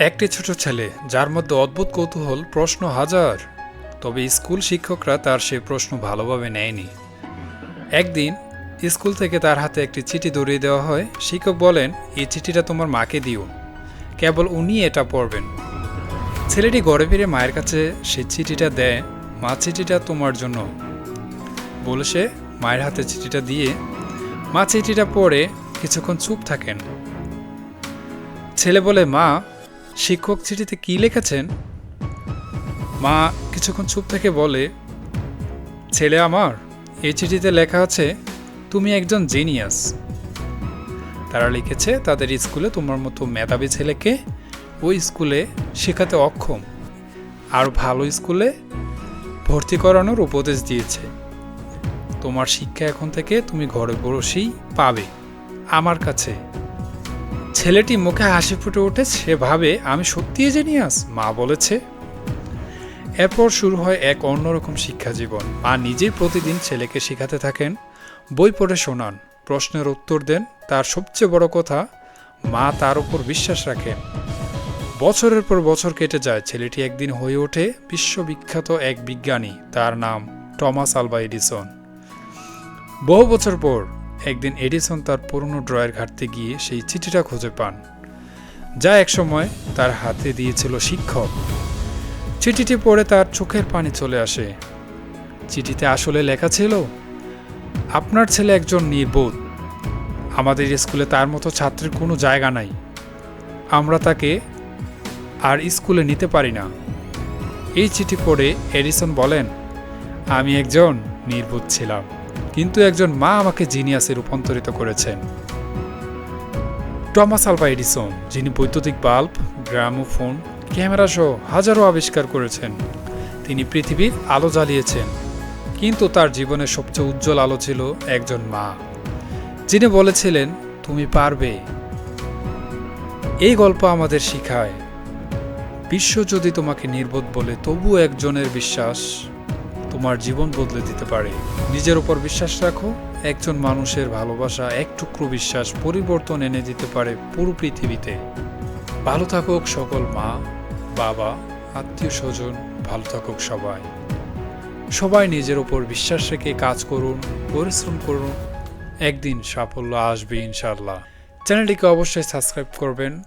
একটি ছোট ছেলে, যার মধ্যে অদ্ভুত কৌতূহল, প্রশ্ন হাজার। তবে স্কুল শিক্ষকরা তার সেই প্রশ্ন ভালোভাবে নেয়নি। একদিন স্কুল থেকে তার হাতে একটি চিঠি ধরিয়ে দেওয়া হয়। শিক্ষক বলেন, এই চিঠিটা তোমার মাকে দিও। কেবল উনি এটা পড়বেন। ছেলেটি ঘরে ফিরে মায়ের কাছে, সে চিঠিটা দেয় মা, চিঠিটা তোমার জন্য। বলে সে মায়ের হাতে চিঠিটা দিয়ে মা চিঠিটা পড়ে কিছুক্ষণ চুপ থাকেন। ছেলে বলে, মা শিক্ষক চিঠিতে কি লিখেছেন? মা কিছুক্ষণ চুপ থেকে বলে, ছেলে আমার, এই চিঠিতে লেখা আছে, তুমি একজন জিনিয়াস তারা লিখেছে, তাদের স্কুলে তোমার মতো মেধাবী ছেলেকে ওই স্কুলে শেখাতে অক্ষম। আর ভালো স্কুলে ভর্তি করানোর উপদেশ দিয়েছে। তোমার শিক্ষা এখন থেকে তুমি ঘরে বসেই পাবে, আমার কাছে। ছেলেটি মুখে হাসি ফুটে ওঠে, সে ভাবে, আমি সত্যিই জেনিয়াস মা বলেছে। এরপর শুরু হয় এক অন্যরকম শিক্ষা জীবন। মা নিজেই প্রতিদিন ছেলেকে শেখাতে থাকেন। বই পড়ে শোনান, প্রশ্নের উত্তর দেন। তার সবচেয়ে বড় কথা, মা তার উপর বিশ্বাস রাখেন। বছরের পর বছর কেটে যায়। ছেলেটি একদিন হয়ে ওঠে বিশ্ববিখ্যাত এক বিজ্ঞানী। তার নাম টমাস আলবা এডিসন। বহু বছর পর একদিন এডিসন তার পুরনো ড্রয়ের ঘাটতে গিয়ে সেই চিঠিটা খুঁজে পান, যা একসময় তার হাতে দিয়েছিল শিক্ষক। চিঠিটি পড়ে তার চোখের পানি চলে আসে। চিঠিতে আসলে লেখা ছিল, আপনার ছেলে একজন নির্বোধ। আমাদের স্কুলে তার মতো ছাত্রের কোনো জায়গা নাই। আমরা তাকে আর স্কুলে নিতে পারি না। এই চিঠি পড়ে এডিসন বলেন, আমি একজন নির্বোধ ছিলাম। কিন্তু একজন মা আমাকে জিনিয়াসে রূপান্তরিত করেছেন। টমাস আলভা এডিসন, যিনি বৈদ্যুতিক বাল্ব, গ্রামোফোন, ক্যামেরা সহ হাজারো আবিষ্কার করেছেন। তিনি পৃথিবীর আলো জ্বালিয়েছেন, কিন্তু তার জীবনের সবচেয়ে উজ্জ্বল আলো ছিল একজন মা, যিনি বলেছিলেন, তুমি পারবে। এই গল্প আমাদের শিখায়, বিশ্ব যদি তোমাকে নির্বোধ বলে তবু একজনের বিশ্বাস তোমার জীবন বদলে দিতে পারে। নিজের উপর বিশ্বাস রাখো, একজন মানুষের ভালোবাসা এক টুকরো বিশ্বাস পরিবর্তন এনে দিতে পারে পুরো পৃথিবীতে। ভালো থাকুক সকল মা, বাবা, আত্মীয় স্বজন, ভালো থাকুক সবাই। সবাই নিজের ওপর বিশ্বাস রেখে কাজ করুন, পরিশ্রম করুন। একদিন সাফল্য আসবে ইনশাল্লাহ চ্যানেলটিকে অবশ্যই সাবস্ক্রাইব করবেন।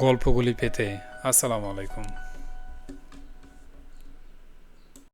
গল্পগুলি পেতে আসসালামু আলাইকুম।